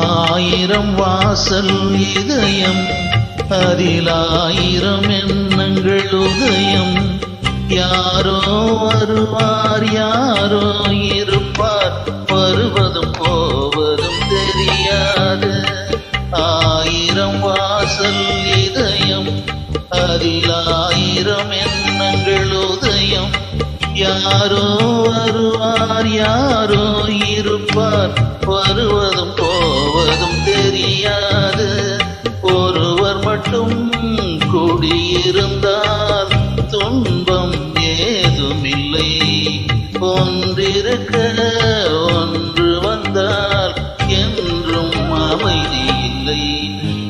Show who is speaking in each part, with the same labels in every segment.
Speaker 1: ஆயிரம் வாசல் இதயம் அதில் ஆயிரம் எண்ணங்கள் உதயம். யாரோ வருவார் யாரோ இருப்பார் வருவதும் போவதும் தெரியாது. ஆயிரம் வாசல் இதயம் அதில் ஆயிரம் எண்ணங்கள் உதயம். யாரோ வருவார் யாரோ இருப்பார் வருவதும் இருந்தால் துன்பம் ஏதுமில்லை. ஒன்றிருக்க ஒன்று வந்தால் என்றும் அமைதி இல்லை.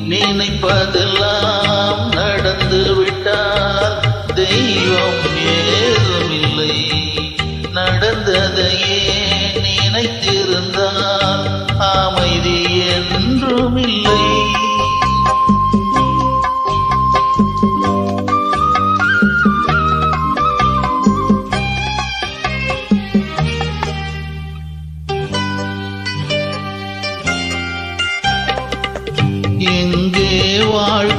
Speaker 1: நினைப்பதெல்லாம் நடந்து விட்டால் தெய்வம் ஏதுமில்லை. நடந்ததையே நினைத்து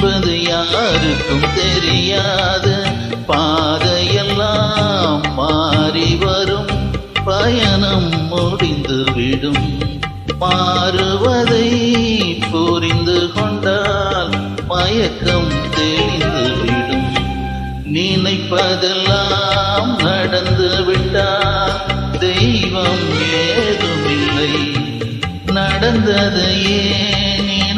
Speaker 1: என்பது யாருக்கும் தெரியாது. பாதையெல்லாம் மாறி வரும். பயணம் முடிந்துவிடும் மாறுவதை புரிந்து கொண்டால் மயக்கம் தெளிந்துவிடும் நினைப்பதெல்லாம் நடந்து விட்டால் தெய்வம் ஏதுமில்லை. நடந்ததையே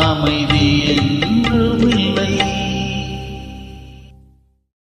Speaker 1: அமைதி என்று